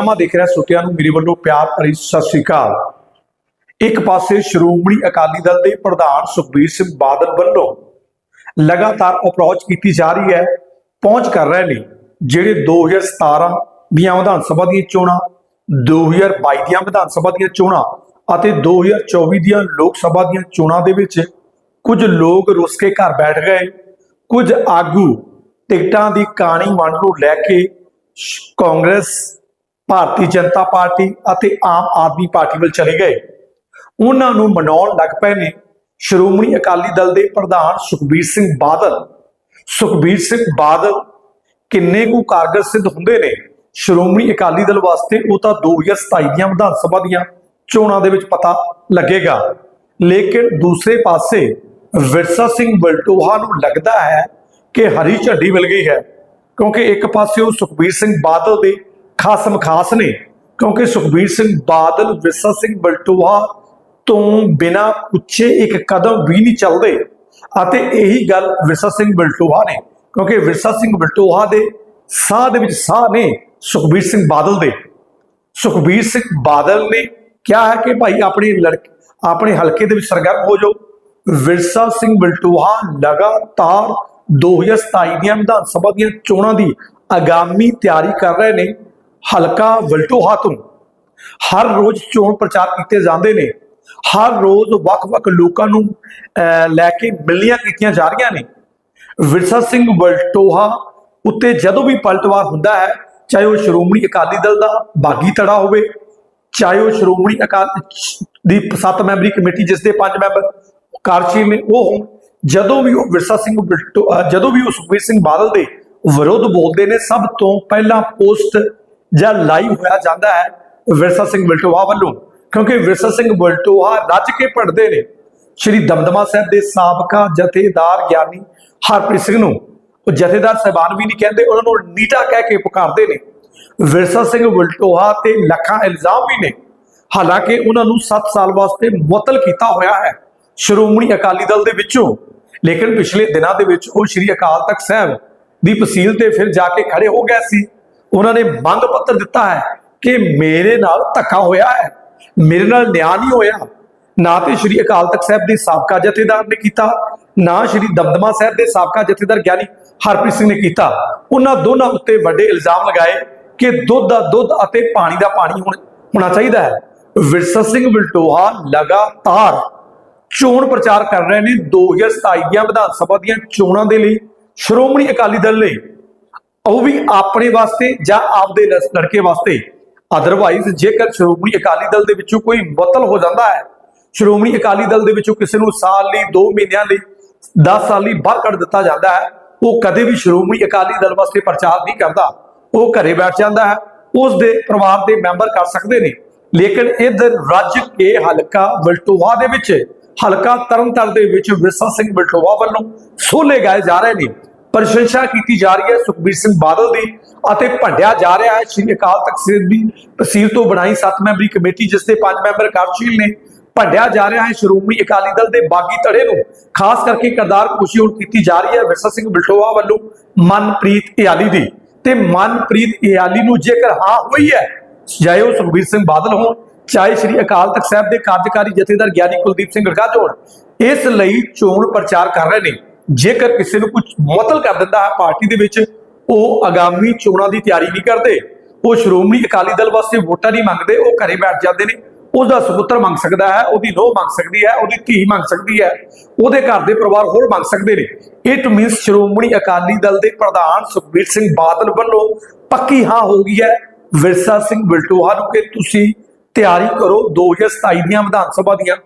ਖਬਰਨਾਮਾ ਦੇਖ ਰਿਹਾ ਸੋਤਿਆਂ ਨੂੰ, ਮੇਰੇ ਵੱਲੋਂ ਪਿਆਰ ਭਰੀ ਸਤਿ ਸ੍ਰੀ ਅਕਾਲ। ਇੱਕ ਪਾਸੇ ਸ਼੍ਰੋਮਣੀ ਅਕਾਲੀ ਦਲ ਦੇ ਪ੍ਰਧਾਨ ਸੁਖਬੀਰ ਸਿੰਘ ਬਾਦਲ ਵੱਲੋਂ ਲਗਾਤਾਰ ਅਪਰੋਚ ਕੀਤੀ ਜਾ ਰਹੀ ਹੈ, ਪਹੁੰਚ ਕਰ ਰਹੇ ਨੇ, ਜਿਹੜੇ 2017 ਦੀਆਂ ਵਿਧਾਨ ਸਭਾ ਦੀਆਂ ਚੋਣਾਂ 2022 ਦੀਆਂ ਵਿਧਾਨ ਸਭਾ ਦੀਆਂ ਚੋਣਾਂ ਅਤੇ 2024 ਦੀਆਂ ਲੋਕ ਸਭਾ ਦੀਆਂ ਚੋਣਾਂ ਦੇ ਵਿੱਚ ਕੁਝ ਲੋਕ ਰੁੱਸ ਕੇ ਘਰ ਬੈਠ ਗਏ, ਕੁਝ ਆਗੂ ਟਿਕਟਾਂ ਦੀ ਕਹਾਣੀ ਵੰਡ ਨੂੰ ਲੈ ਕੇ ਕਾਂਗਰਸ ਭਾਰਤੀ ਜਨਤਾ ਪਾਰਟੀ ਅਤੇ ਆਮ ਆਦਮੀ ਪਾਰਟੀ ਵੱਲ ਚਲੇ ਗਏ। ਉਹਨਾਂ ਨੂੰ ਮਨਾਉਣ ਲੱਗ ਪਏ ਨੇ ਸ਼੍ਰੋਮਣੀ ਅਕਾਲੀ ਦਲ ਦੇ ਪ੍ਰਧਾਨ ਸੁਖਬੀਰ ਸਿੰਘ ਬਾਦਲ। ਸੁਖਬੀਰ ਸਿੰਘ ਬਾਦਲ ਕਿੰਨੇ ਕੁ ਕਾਰਗਰ ਸਿੱਧ ਹੁੰਦੇ ਨੇ? ਸ਼੍ਰੋਮਣੀ ਅਕਾਲੀ ਦਲ ਵਾਸਤੇ ਉਹ ਤਾਂ 2027 ਦੀਆਂ ਵਿਧਾਨ ਸਭਾ ਦੀਆਂ ਚੋਣਾਂ ਦੇ ਵਿੱਚ ਪਤਾ ਲੱਗੇਗਾ। ਲੇਕਿਨ ਦੂਸਰੇ ਪਾਸੇ ਵਿਰਸਾ ਸਿੰਘ ਬਲਟੋਹਾ ਨੂੰ ਲੱਗਦਾ ਹੈ ਕਿ ਹਰੀ ਝੰਡੀ ਮਿਲ ਗਈ ਹੈ। ਕਿਉਂਕਿ ਇੱਕ ਪਾਸੇ ਉਹ ਸੁਖਬੀਰ ਸਿੰਘ ਬਾਦਲ ਦੇ ਖਾਸਮ ਖਾਸ ਨੇ, ਕਿਉਂਕਿ ਸੁਖਬੀਰ ਸਿੰਘ ਬਾਦਲ, ਵਿਰਸਾ ਸਿੰਘ ਬਲਟੂਹਾ ਤੋਂ ਬਿਨਾ ਪੁੱਛੇ ਇੱਕ ਕਦਮ ਵੀ ਨਹੀਂ ਚੱਲਦੇ। ਅਤੇ ਇਹੀ ਗੱਲ ਵਿਰਸਾ ਸਿੰਘ ਬਲਟੋਹਾ ਨੇ, ਕਿਉਂਕਿ ਵਿਰਸਾ ਸਿੰਘ ਬਲਟੋਹਾ ਦੇ ਸਾਹ ਦੇ ਵਿੱਚ ਸਾਹ ਨੇ ਸੁਖਬੀਰ ਸਿੰਘ ਬਾਦਲ ਦੇ। ਸੁਖਬੀਰ ਸਿੰਘ ਬਾਦਲ ਨੇ ਕਿਹਾ ਹੈ ਕਿ ਭਾਈ ਆਪਣੀ ਲੜਕ, ਆਪਣੇ ਹਲਕੇ ਦੇ ਵਿੱਚ ਸਰਗਰਮ ਹੋ ਜਾਓ। ਵਿਰਸਾ ਸਿੰਘ ਬਲਟੂਹਾ ਲਗਾਤਾਰ 2027 ਦੀਆਂ ਵਿਧਾਨ ਸਭਾ ਦੀਆਂ ਚੋਣਾਂ ਦੀ ਆਗਾਮੀ ਤਿਆਰੀ ਕਰ ਰਹੇ ਨੇ। ਹਲਕਾ ਵਲਟੋਹਾ ਤੋਂ ਹਰ ਰੋਜ਼ ਚੋਣ ਪ੍ਰਚਾਰ ਕੀਤੇ ਜਾਂਦੇ ਨੇ। ਹਰ ਰੋਜ਼ ਵੱਖ-ਵੱਖ ਲੋਕਾਂ ਨੂੰ ਲੈ ਕੇ ਮਿਲੀਆਂ ਕੀਤੀਆਂ ਜਾ ਰਹੀਆਂ ਨੇ। ਵਿਰਸਾ ਸਿੰਘ ਵਲਟੋਹਾ ਉੱਤੇ ਜਦੋਂ ਵੀ ਪਲਟਵਾਰ ਹੁੰਦਾ ਹੈ, ਚਾਹੇ ਉਹ ਸ਼੍ਰੋਮਣੀ ਅਕਾਲੀ ਦਲ ਦਾ ਬਾਗੀ ਧੜਾ ਹੋਵੇ, ਚਾਹੇ ਉਹ ਸ਼੍ਰੋਮਣੀ ਅਕਾਲ ਦੀ ਸੱਤ ਮੈਂਬਰੀ ਕਮੇਟੀ ਜਿਸ ਦੇ ਪੰਜ ਮੈਂਬਰ ਕਾਰਜਸ਼ੀਲ ਨੇ, ਉਹ ਹੋਣ। ਜਦੋਂ ਵੀ ਉਹ ਵਿਰਸਾ ਸਿੰਘ ਬਲਟੋ ਜਦੋਂ ਵੀ ਉਹ ਸੁਖਬੀਰ ਸਿੰਘ ਬਾਦਲ ਦੇ ਵਿਰੋਧ ਬੋਲਦੇ ਨੇ, ਸਭ ਤੋਂ ਪਹਿਲਾਂ ਪੋਸਟ ਜਾਂ ਲਾਈਵ ਹੋਇਆ ਜਾਂਦਾ ਹੈ ਵਿਰਸਾ ਸਿੰਘ ਬਲਟੋਹਾ ਵੱਲੋਂ, ਕਿਉਂਕਿ ਵਿਰਸਾ ਸਿੰਘ ਬਲਟੋਹਾ ਰੱਜ ਕੇ ਪੜਦੇ ਨੇ। ਸ਼੍ਰੀ ਦਮਦਮਾ ਸਾਹਿਬ ਦੇ ਸਾਬਕਾ ਜਥੇਦਾਰ ਗਿਆਨੀ ਹਰਪ੍ਰੀਤ ਸਿੰਘ ਨੂੰ, ਉਹ ਜਥੇਦਾਰ ਸਹਿਬਾਨ ਵੀ ਨਹੀਂ ਕਹਿੰਦੇ, ਉਹਨਾਂ ਨੂੰ ਨੀਟਾ ਕਹਿ ਕੇ ਪੁਕਾਰਦੇ ਨੇ। ਵਿਰਸਾ ਸਿੰਘ ਬਲਟੋਹਾ ਤੇ ਲੱਖਾਂ ਇਲਜ਼ਾਮ ਵੀ ਨੇ। ਹਾਲਾਂਕਿ ਉਹਨਾਂ ਨੂੰ 7 ਸਾਲ ਵਾਸਤੇ ਮੁਅੱਤਲ ਕੀਤਾ ਹੋਇਆ ਹੈ ਸ਼੍ਰੋਮਣੀ ਅਕਾਲੀ ਦਲ ਦੇ ਵਿੱਚੋਂ। ਲੇਕਿਨ ਪਿਛਲੇ ਦਿਨਾਂ ਦੇ ਵਿੱਚ ਉਹ ਸ਼੍ਰੀ ਅਕਾਲ ਤਖਤ ਸਾਹਿਬ ਦੀ ਪਸੀਲ ਤੇ ਫਿਰ ਜਾ ਕੇ ਖੜੇ ਹੋ ਗਏ ਸੀ। ਉਹਨਾਂ ਨੇ ਮੰਗ ਪੱਤਰ ਦਿੱਤਾ ਹੈ ਕਿ ਮੇਰੇ ਨਾਲ ਧੱਕਾ ਹੋਇਆ ਹੈ। ਮੇਰੇ ਨਾਲ ਨਿਆਂ ਨਹੀਂ ਹੋਇਆ। ਨਾ ਤੇ ਸ਼੍ਰੀ ਅਕਾਲ ਤਖਤ ਸਾਹਿਬ ਦੇ ਸਾਬਕਾ ਜਥੇਦਾਰ ਨੇ ਕੀਤਾ, ਨਾ ਸ਼੍ਰੀ ਦਮਦਮਾ ਸਾਹਿਬ ਦੇ ਸਾਬਕਾ ਜਥੇਦਾਰ ਗਿਆਨੀ ਹਰਪ੍ਰੀਤ ਸਿੰਘ ਨੇ ਕੀਤਾ। ਉਹਨਾਂ ਦੋਨਾਂ ਉੱਤੇ ਵੱਡੇ ਇਲਜ਼ਾਮ ਲਗਾਏ ਕਿ ਦੁੱਧ ਦਾ ਦੁੱਧ ਅਤੇ ਪਾਣੀ ਦਾ ਪਾਣੀ ਹੋਣ- ਹੋਣਾ ਚਾਹੀਦਾ ਹੈ। ਵਿਰਸਾ ਸਿੰਘ ਬਲਟੋਹਾ ਲਗਾਤਾਰ ਚੋਣ ਪ੍ਰਚਾਰ ਕਰ ਰਹੇ ਨੇ। 2027 ਦੀਆਂ ਵਿਧਾਨ ਸਭਾ ਦੀਆਂ ਚੋਣਾਂ ਦੇ ਲਈ ਸ਼੍ਰੋਮਣੀ ਅਕਾਲੀ ਦਲ ਲਈ ਉਹ ਵੀ ਆਪਣੇ ਵਾਸਤੇ ਜਾਂ ਆਪਦੇ ਲੜਕੇ ਵਾਸਤੇ। ਅਦਰਵਾਈਜ਼ ਜੇਕਰ ਸ਼੍ਰੋਮਣੀ ਅਕਾਲੀ ਦਲ ਦੇ ਵਿੱਚੋਂ ਕੋਈ ਮੁਅੱਤਲ ਹੋ ਜਾਂਦਾ ਹੈ, ਸ਼੍ਰੋਮਣੀ ਅਕਾਲੀ ਦਲ ਦੇ ਵਿੱਚੋਂ ਕਿਸੇ ਨੂੰ ਸਾਲ ਲਈ 2 ਮਹੀਨਿਆਂ ਲਈ 10 ਸਾਲ ਲਈ ਬਾਹਰ ਕੱਢ ਦਿੱਤਾ ਜਾਂਦਾ ਹੈ, ਉਹ ਕਦੇ ਵੀ ਸ਼੍ਰੋਮਣੀ ਅਕਾਲੀ ਦਲ ਵਾਸਤੇ ਪ੍ਰਚਾਰ ਨਹੀਂ ਕਰਦਾ। ਉਹ ਘਰੇ ਬੈਠ ਜਾਂਦਾ ਹੈ, ਉਸ ਦੇ ਪਰਿਵਾਰ ਦੇ ਮੈਂਬਰ ਕਰ ਸਕਦੇ ਨੇ। ਲੇਕਿਨ ਇਧਰ ਰੱਜ ਕੇ ਹਲਕਾ ਬਲਟੋਹਾ ਦੇ ਵਿੱਚ, ਹਲਕਾ ਤਰਨਤਾਰਨ ਦੇ ਵਿੱਚ ਵਿਰਸਾ ਸਿੰਘ ਬਲਟੋਹਾ ਵੱਲੋਂ ਸੋਲੇ ਗਾਏ ਜਾ ਰਹੇ ਨੇ। ਪ੍ਰਸ਼ੰਸਾ ਕੀਤੀ ਜਾ ਰਹੀ ਹੈ ਸੁਖਬੀਰ ਸਿੰਘ ਬਾਦਲ ਦੀ ਅਤੇ ਭੰਡਿਆ ਜਾ ਰਿਹਾ ਹੈ। ਸ਼੍ਰੀ ਅਕਾਲ ਤਖਤ ਸਾਹਿਬ ਦੀ ਤਹਿਸੀਲ ਤੋਂ ਬਣਾਈ ਸੱਤ ਮੈਂਬਰੀ ਕਮੇਟੀ, ਜਿਸ ਦੇ ਪੰਜ ਮੈਂਬਰ ਕਾਰਜਸ਼ੀਲ ਨੇ, ਭੰਡਿਆ ਜਾ ਰਿਹਾ ਹੈ। ਸ਼੍ਰੋਮਣੀ ਅਕਾਲੀ ਦਲ ਦੇ ਬਾਗੀ ਧੜੇ ਨੂੰ ਖਾਸ ਕਰਕੇ ਕਰਦਾਰ ਖੁਸ਼ੀ ਹੁਣ ਕੀਤੀ ਜਾ ਰਹੀ ਹੈ। ਵਿਰਸਾ ਸਿੰਘ ਬਲਟੋਹਾ ਵੱਲੋਂ ਮਨਪ੍ਰੀਤ ਇਆਲੀ ਦੀ। ਤੇ ਮਨਪ੍ਰੀਤ ਇਆਲੀ ਨੂੰ ਜੇਕਰ ਹਾਂ ਹੋਈ ਹੈ, ਚਾਹੇ ਉਹ ਸੁਖਬੀਰ ਸਿੰਘ ਬਾਦਲ ਹੋਣ, ਚਾਹੇ ਸ਼੍ਰੀ ਅਕਾਲ ਤਖਤ ਸਾਹਿਬ ਦੇ ਕਾਰਜਕਾਰੀ ਜਥੇਦਾਰ ਗਿਆਨੀ ਕੁਲਦੀਪ ਸਿੰਘ ਗੜਗਾਜ ਹੋਣ ਇਸ ਲਈ ਚੋਣ ਪ੍ਰਚਾਰ ਕਰ ਰਹੇ ਨੇ। ਜੇਕਰ ਕਿਸੇ ਨੂੰ ਕੁਝ ਮੁਅਤਲ ਕਰ ਦਿੰਦਾ ਹੈ ਪਾਰਟੀ ਦੇ ਵਿੱਚ, ਉਹ ਆਗਾਮੀ ਚੋਣਾਂ ਦੀ ਤਿਆਰੀ ਨਹੀਂ ਕਰਦੇ। ਉਹ ਸ਼੍ਰੋਮਣੀ ਅਕਾਲੀ ਦਲ ਵਾਸਤੇ ਵੋਟਾਂ ਨਹੀਂ ਮੰਗਦੇ, ਉਹ ਘਰੇ ਬੈਠ ਜਾਂਦੇ ਨੇ। ਉਹਦਾ ਸਪੁੱਤਰ ਮੰਗ ਸਕਦਾ ਹੈ, ਉਹਦੀ ਨੋਹ ਮੰਗ ਸਕਦੀ ਹੈ, ਉਹਦੀ ਧੀ ਮੰਗ ਸਕਦੀ ਹੈ। ਉਹਦੇ ਘਰ ਦੇ ਪਰਿਵਾਰ ਹੋਰ ਮੰਗ ਸਕਦੇ ਨੇ। ਇਟ ਮੀਨਸ ਸ਼੍ਰੋਮਣੀ ਅਕਾਲੀ ਦਲ ਦੇ ਪ੍ਰਧਾਨ ਸੁਖਬੀਰ ਸਿੰਘ ਬਾਦਲ ਵੱਲੋਂ ਪੱਕੀ ਹਾਂ ਹੋ ਗਈ ਹੈ। ਵਿਰਸਾ ਸਿੰਘ ਬਲਟੋਹਾ ਨੂੰ ਕਿ ਤੁਸੀਂ ਤਿਆਰੀ ਕਰੋ 2027 ਦੀਆਂ ਵਿਧਾਨ ਸਭਾ ਦੀਆਂ।